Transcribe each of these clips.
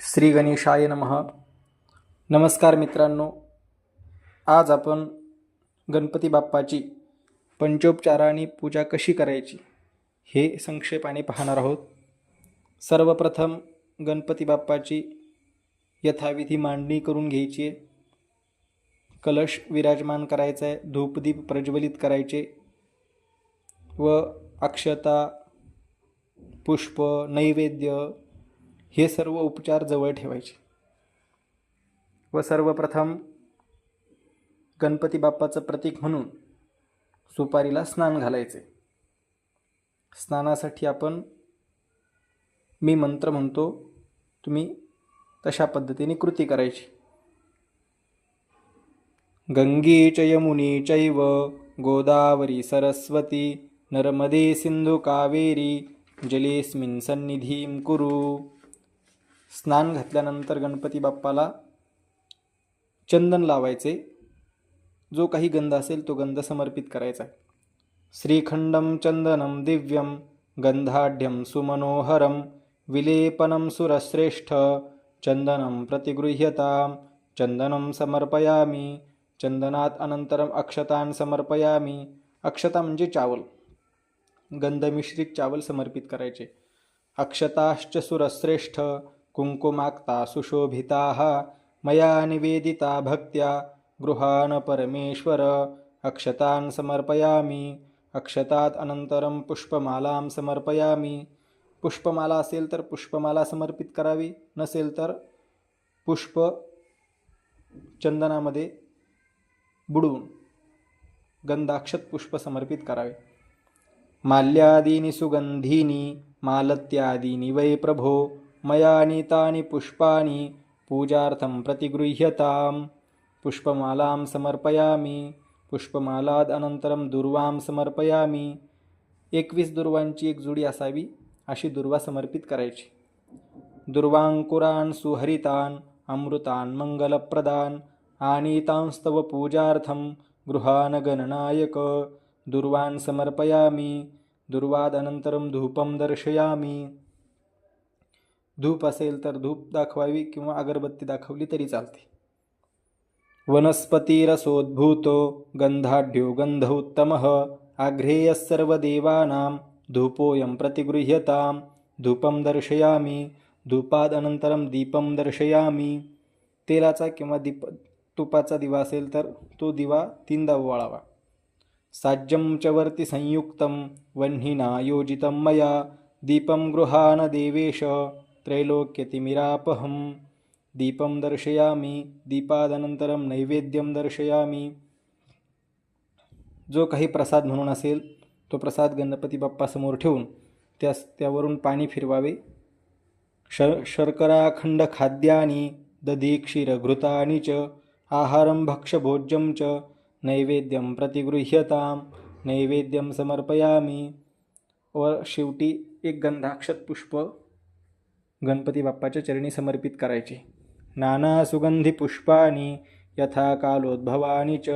श्री गणेशाय नमः. नमस्कार मित्रांनो आज आपण गणपती बाप्पाची पंचोपचाराने पूजा कशी करायची हे संक्षेपाने पाहणार आहोत. सर्वप्रथम गणपती बाप्पाची यथाविधी मांडणी करून घ्यायची आहे. कलश विराजमान करायचा आहे धूपदीप प्रज्वलित करायचे व अक्षता पुष्प नैवेद्य हे सर्व उपचार जवळ ठेवायचे. व सर्वप्रथम गणपती बाप्पाचं प्रतीक म्हणून सुपारीला स्नान घालायचे. स्नानासाठी आपण मी मंत्र म्हणतो तुम्ही तशा पद्धतीने कृती करायची. गंगे च यमुनी चैव गोदावरी सरस्वती नर्मदे सिंधू कावेरी जलेस्मिन सन्निधीं कुरु। स्नान घातल्यानंतर गणपती बाप्पाला चंदन लावायचे. जो काही गंध असेल तो गंध समर्पित करायचा श्रीखंडम चंदनम दिव्यम गंधाढ्यम सुमनोहरम विलेपनम सुरश्रेष्ठ चंदनम प्रतिगृह्यता चंदनम समर्पयामी चंदनात अनंतरम अक्षतान समर्पयामी. अक्षता म्हणजे चावल. गंधमिश्रित चावल समर्पित करायचे. अक्षताश्च सुरश्रेष्ठ कुङ्कुमाक्ता सुशोभिताः मया निवेदिता भक्त्या गृहान् परमेश्वर अक्षतान् समर्पयामि। अक्षतात् अनंतरम पुष्पमालां समर्पयामि। पुष्पमाला असेल तर पुष्पमाला समर्पित करावी नसेल तर पुष्प चंदनामध्ये बुडवून गंधाक्षत पुष्प समर्पित करावे। माल्यादीनि सुगंधीनी मालत्यादीनि वै प्रभो। मया नीतानि पुष्पाणि पूजार्थं प्रतिगृह्यतां पुष्पमालां समर्पयामि। पुष्पमालाद अनंतरम दुर्वां समर्पयामि। एकवीस दुर्वांची एक जुडी असावी अशी दुर्वा समर्पित करायची. दुर्वांकुरान् सुहरितान् अमृतान् मंगलप्रदान् आनीतांस्तव पूजार्थं गृहान गणनायक दुर्वान् समर्पयामि। दुर्वादनंतरम धूपम दर्शयामी। धूप असेल तर धूप दाखवावी किंवा अगरबत्ती दाखवली तरी चालते. वनस्पतिरसोद्भूतो गंधाढ्यो गंध उत्तम आघ्रेयः सर्वदेवानां धूपोऽयं प्रतिगृह्यतां धूपं दर्शयामी धूपादनंतरम दीपम दर्शयामी. तेलाचा किंवा दीप तुपाचा दिवा असेल तर तो दिवा तीनदा ओवाळावा. साज्यम च वर्ति संयुक्तं वह्निना योजितं मया दीपं गृहान देवेश त्रैलोक्यतिमिरापहं दीपं दर्शयामि दीपादनंतरम नैवेद्यम दर्शयामि। जो काही प्रसाद म्हणून असेल तो प्रसाद गणपती बाप्पासमोर ठेवून त्यास त्यावरून पाणी फिरवावे. श शर्कराखंड खाद्यानी दधी क्षीरघृतानि च आहारं भक्षभोज्यं च नैवेद्यं प्रतिगृह्यतां नैवेद्यं समर्पयामि। व शेवटी एक गंधाक्षत पुष्प गणपती बाप्पाच्या चरणी समर्पित करायचे. नाना सुगंधी पुष्पाणी यथा कालोद्भवानी च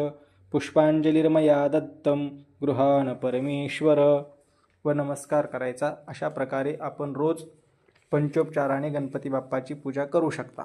पुष्पांजलिर्मया दत्तम गृहान परमेश्वर. व नमस्कार करायचा अशा प्रकारे आपण रोज पंचोपचाराने गणपती बाप्पाची पूजा करू शकता.